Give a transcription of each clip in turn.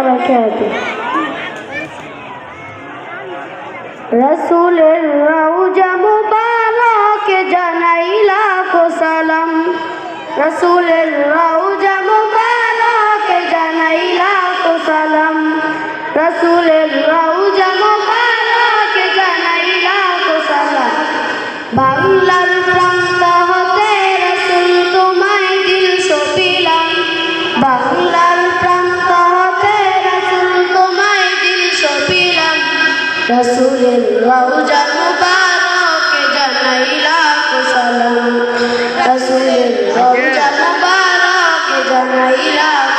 रसूल बैठे होते रसूल के जनाइला को सलाम। रसूल राउ রসুলের রওজা মুবারকে জানাই লাখ সালাম রসুলের রওজা মুবারকে জানাই লাখ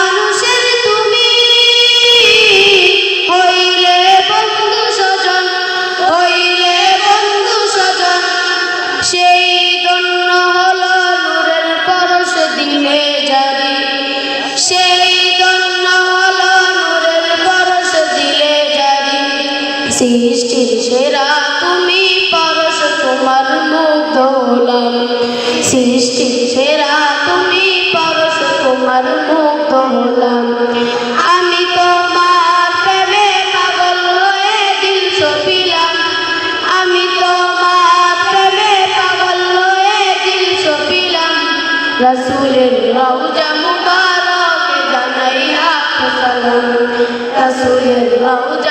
সেরা তুমি পরশ তোমার মুগ্ধ হলাম সৃষ্টি সেরা তুমি পরশ তোমার মুগ্ধ হলাম আমি তোমার প্রেমে পাগল হয়ে দিল সপিলাম। আমি তোমার প্রেমে পাগল হয়ে দিল সপিলাম। রসুলের রওজা মুবারক জানাইয়া সালাম রসুলের রওজা